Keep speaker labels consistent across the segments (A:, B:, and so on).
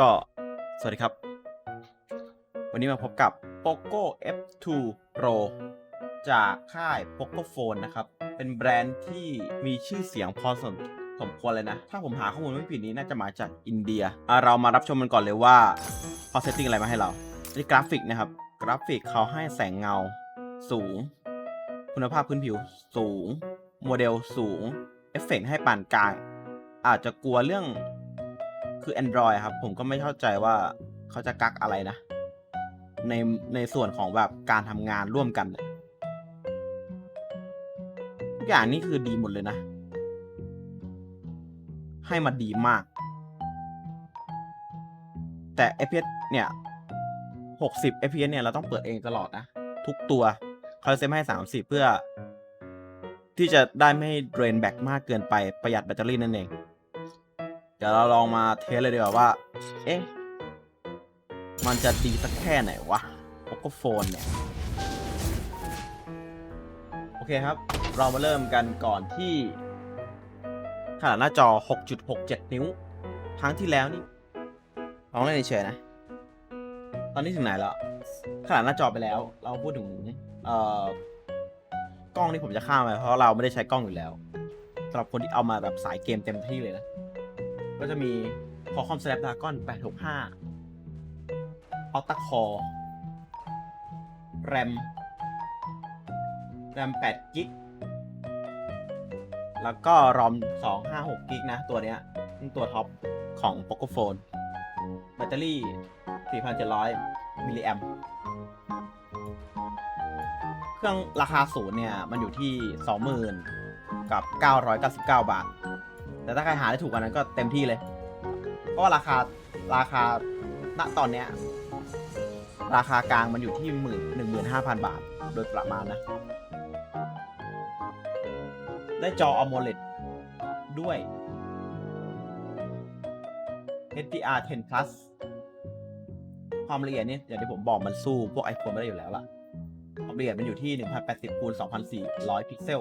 A: ก็สวัสดีครับ วันนี้มาพบกับ Poco F2 Pro จากค่าย Pocophone นะครับ เป็นแบรนด์ที่มีชื่อเสียงพอสมสมควรเลยนะ ถ้าผมหาข้อมูลไม่ผิดนี้น่าจะมาจากอินเดียเรามารับชมกันก่อนเลยว่าเขาเซตติ้งอะไรมาให้เรานี่กราฟิกนะครับ กราฟิกเขาให้แสงเงา สูง คุณภาพพื้นผิวสูง โมเดลสูง เอฟเฟกต์ให้ปานกลาง อาจจะกลัวเรื่อง คือ Android ครับ ผมก็ไม่เข้าใจว่าเขาจะกักอะไรนะ ในในส่วนของแบบการทำงานร่วมกันทุกอย่างนี่คือดีหมดเลยนะ ให้มาดีมาก แต่ FPS เนี่ย60 FPS เนี่ยเราต้องเปิดเองตลอดนะ ทุกตัวเขาเซตให้ 30 เพื่อ ที่จะได้ไม่เดรนแบตมากเกินไปประหยัดแบตเตอรี่นั่นเอง เดี๋ยวเราลองมาเทสเลยดีกว่าว่า เอ๊ะ มันจะดีสักแค่ไหนวะ Poco Phone เนี่ย โอเคครับ เรามาเริ่มกันก่อนที่ ขนาดหน้าจอ 6.67 นิ้ว ครั้งที่แล้วนี่ลองเล่นเฉยนะ ตอนนี้ถึงไหนแล้ว ขนาดหน้าจอไปแล้ว เราพูดถึงเอ่อกล้องนี่ผมจะข้ามไปเพราะเราไม่ได้ใช้กล้องอยู่แล้วสำหรับคนที่เอามาแบบสายเกมเต็มที่เลยนะ ก็จะมี Qualcomm Snapdragon 865 Octa Core RAM RAM 8 g b แล้วก็ ROM 256 g b นะ ตัวเนี้ยตัวท็อปของ Pocophone แบตเตอรี่ 4,700 มิลลิแอมเครื่องราคาศูนย์เนี่ย มันอยู่ที่ 20,000 กับ 999 บาท แต่ถ้าใครหาได้ถูกกว่านั้นก็เต็มที่เลย เพราะว่าราคาราคาณตอนเนี้ย ราคากลางมันอยู่ที่หมื่นหนึ่งหมื่นห้าพันบาท โดยประมาณนะ ได้จอ AMOLED ด้วย HDR 10 plus ความละเอียดนี่อย่างที่ผมบอกมันสู้พวก iPhone ไม่ได้อยู่แล้วล่ะ ความละเอียดมันอยู่ที่ 1080คูณ2400 พิกเซล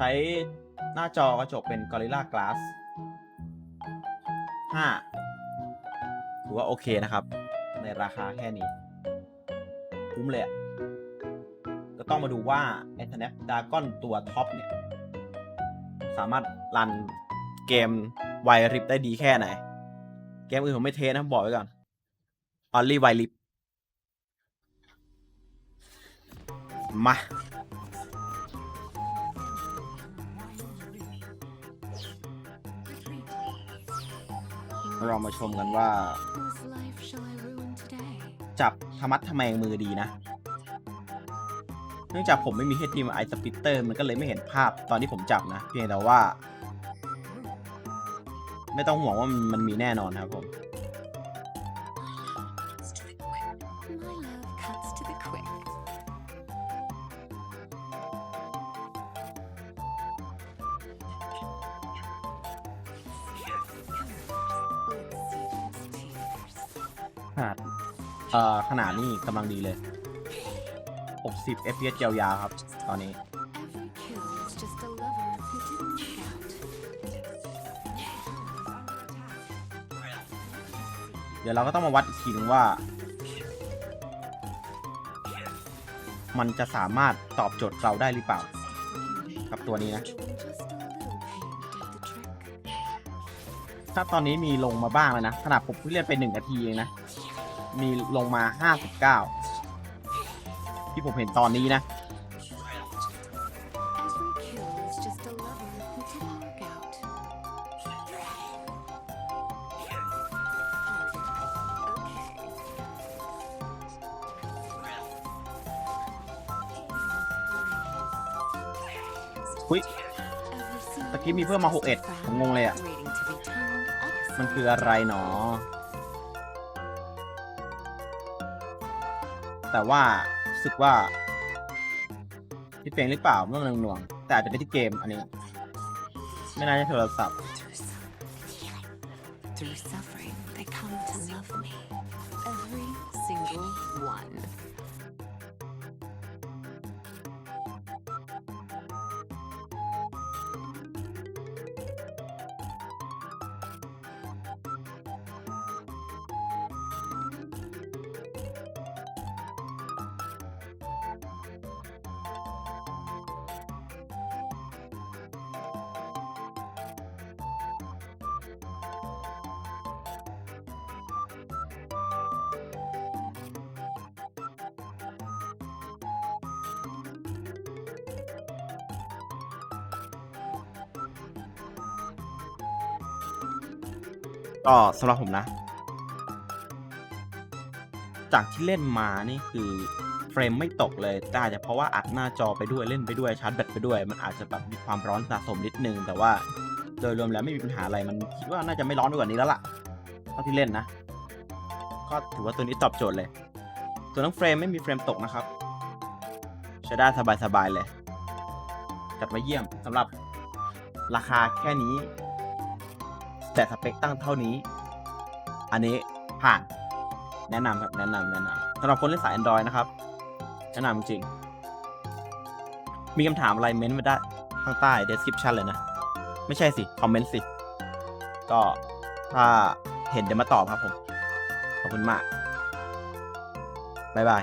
A: ใช้หน้าจอกระจกเป็น Gorilla Glass 5ถือว่าโอเคนะครับ ในราคาแค่นี้ คุ้มเลยก็ต้องมาดูว่าไอ้ Snapdragon ตัวท็อปเนี่ย สามารถรันเกมไวริปได้ดีแค่ไหน เกมอื่นผมไม่เทสนะบอกไว้ก่อน Only ไวริปมา เรามาชมกันว่า จับธรรมัดทแมงมือดีนะ เนื่องจากผมไม่มี HDMI splitter มันก็เลยไม่เห็นภาพตอนที่ผมจับนะ เพียงแต่ว่า ไม่ต้องห่วงว่ามันมันมีแน่นอนครับผม ขนาดเอ่อขนาดนี่กำลังดีเลย 60 fps ยาวๆครับ ตอนนี้
B: Every kill is just a lover who didn't look out.
A: เดี๋ยวเราก็ต้องมาวัดอีกทีนึงว่า มันจะสามารถตอบโจทย์เราได้หรือเปล่า กับตัวนี้นะ
B: Just a little pain did the trick.
A: ถ้าตอนนี้มีลงมาบ้างแล้วนะ ขนาดผมเพิ่งเล่นไปหนึ่งนาทีเองนะ มีลงมา 59 ที่ผมเห็นตอนนี้นะ อุ้ยตะกี้มีเพิ่มมา 61 ผมงงเลยอะ มันคืออะไรหนอ แต่ว่ารู้สึกว่าที่เพลงหรือเปล่าเมื่อมังหน่วงๆแต่อาจจะเป็นที่เกมอันนี้ ไม่น่าจะโทรศัพท์
B: Through suffering, they come to love me. Every single one.
A: ก็สำหรับผมนะ จากที่เล่นมานี่คือเฟรมไม่ตกเลยแต่อาจจะเพราะว่าอัดหน้าจอไปด้วยเล่นไปด้วยชาร์จแบตไปด้วย มันอาจจะแบบมีความร้อนสะสมนิดนึง แต่ว่าโดยรวมแล้วไม่มีปัญหาอะไรมันคิดว่าน่าจะไม่ร้อนไปกว่านี้แล้วล่ะเท่าที่เล่นนะ ก็ถือว่าตัวนี้ตอบโจทย์เลย ส่วนน้องเฟรมไม่มีเฟรมตกนะครับใช้ได้สบายๆเลยจัดมาเยี่ยมสำหรับราคาแค่นี้ แต่สเปคตั้งเท่านี้ อันนี้ผ่านแนะนำครับแนะนำแนะนำสำหรับคนเล่นสาย Android นะครับ แนะนำจริง มีคำถามอะไรเม้นต์ไว้ได้ข้างใต้ description เลยนะ ไม่ใช่สิ คอมเมนต์สิ ก็ถ้าเห็นเดี๋ยวมาตอบครับผม ขอบคุณมาก บ๊ายบาย